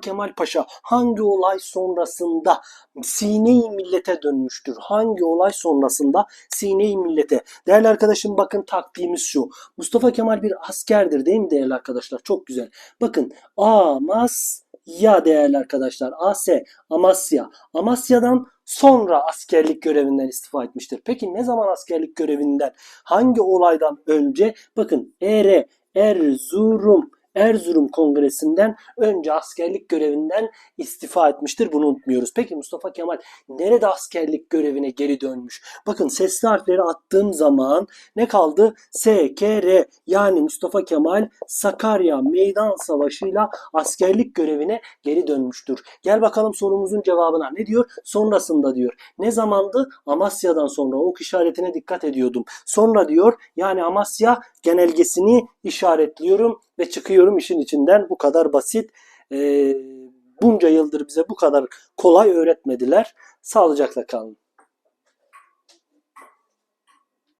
Kemal Paşa hangi olay sonrasında Sine-i Millet'e dönmüştür? Hangi olay sonrasında Sine-i Millet'e? Değerli arkadaşım bakın taktiğimiz şu. Mustafa Kemal bir askerdir değil mi değerli arkadaşlar? Çok güzel. Bakın Amasya değerli arkadaşlar. AS Amasya. Amasya'dan sonra askerlik görevinden istifa etmiştir. Peki ne zaman askerlik görevinden? Hangi olaydan önce? Bakın ER Erzurum Erzurum Kongresi'nden önce askerlik görevinden istifa etmiştir. Bunu unutmuyoruz. Peki Mustafa Kemal nerede askerlik görevine geri dönmüş? Bakın sesli harfleri attığım zaman ne kaldı? S, K, R yani Mustafa Kemal Sakarya Meydan Savaşı'yla askerlik görevine geri dönmüştür. Gel bakalım sorumuzun cevabına. Ne diyor? Sonrasında diyor. Ne zamandı? Amasya'dan sonra. Ok işaretine dikkat ediyordum. Sonra diyor yani Amasya genelgesini işaretliyorum ve çıkıyorum işin içinden. Bu kadar basit. Ee, bunca yıldır bize bu kadar kolay öğretmediler. Sağlıcakla kalın.